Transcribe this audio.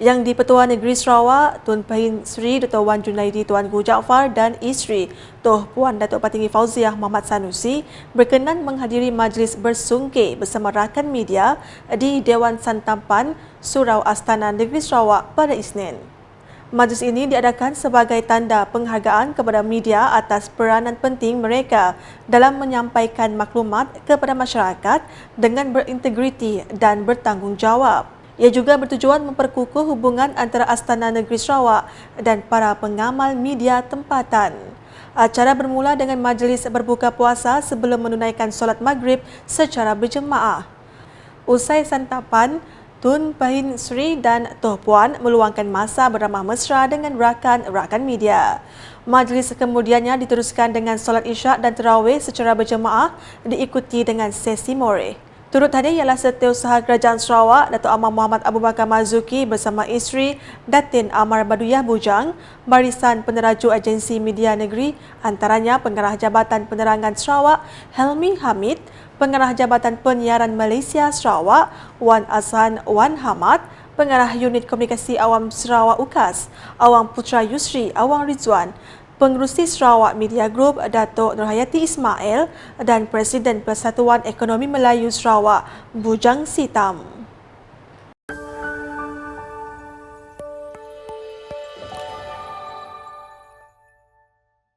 yang di-Pertuan Negeri Sarawak, Tun Pahin Sri Dr. Wan Junaidi Tuan Gu Jaafar dan isteri Toh Puan Datuk Patinggi Fauziah Muhammad Sanusi berkenan menghadiri majlis bersungkir bersama rakan media di Dewan Santampan Surau Astana Negeri Sarawak pada Isnin. Majlis ini diadakan sebagai tanda penghargaan kepada media atas peranan penting mereka dalam menyampaikan maklumat kepada masyarakat dengan berintegriti dan bertanggungjawab. Ia juga bertujuan memperkukuh hubungan antara Astana Negeri Sarawak dan para pengamal media tempatan. Acara bermula dengan majlis berbuka puasa sebelum menunaikan solat maghrib secara berjemaah. Usai santapan, Tun Pahin Sri dan Toh Puan meluangkan masa beramah mesra dengan rakan-rakan media. Majlis kemudiannya diteruskan dengan solat isyak dan terawih secara berjemaah diikuti dengan sesi moreh. Turut hadir ialah Setiausaha Kerajaan Sarawak, Datuk Amar Muhammad Abu Bakar Mazuki bersama isteri Datin Amar Baduyah Bujang, Barisan Peneraju Agensi Media Negeri, antaranya Pengarah Jabatan Penerangan Sarawak, Helmi Hamid, Pengarah Jabatan Penyiaran Malaysia Sarawak, Wan Azhan Wan Hamad, Pengarah Unit Komunikasi Awam Sarawak UKAS, Awang Putra Yusri Awang Rizwan, Pengerusi Sarawak Media Group Datuk Nurhayati Ismail dan Presiden Persatuan Ekonomi Melayu Sarawak Bujang Sitam.